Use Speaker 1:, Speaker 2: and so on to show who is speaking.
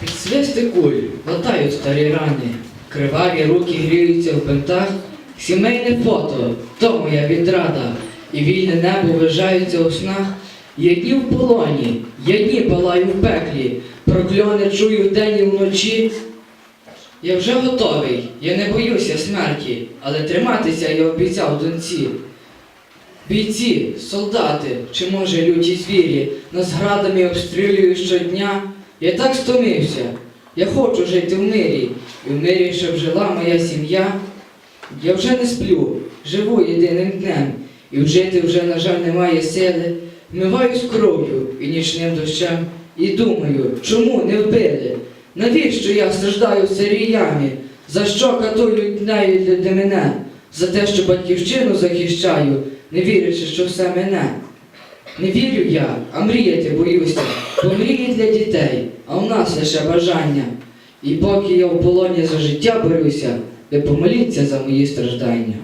Speaker 1: Під свисти куль латають старі рани, криваві руки гріються в бинтах, сімейне фото, то моя відрада, і вільне небо вижається у снах. Я дні в полоні, я дні палаю в пеклі, прокльони чую вдень і вночі. Я вже готовий, я не боюся смерті, але триматися я обіцяв доньці. Бійці, солдати, чи може люті звірі, нас градами обстрілюють щодня. Я так стомився. Я хочу жити в мирі, і в мирі, щоб жила моя сім'я. Я вже не сплю, живу єдиним днем, і вжити вже, на жаль, немає сили. Вмиваюсь кров'ю і нічним дощем, і думаю, чому не вбили? Навіщо я страждаю в цій ямі? За що катують нею для мене? За те, що батьківщину захищаю, не вірячи, що все мене. Не вірю я, а мріяти боюся, для дітей, а в нас лише бажання. І поки я в полоні за життя борюся, ви помоліться за мої страждання.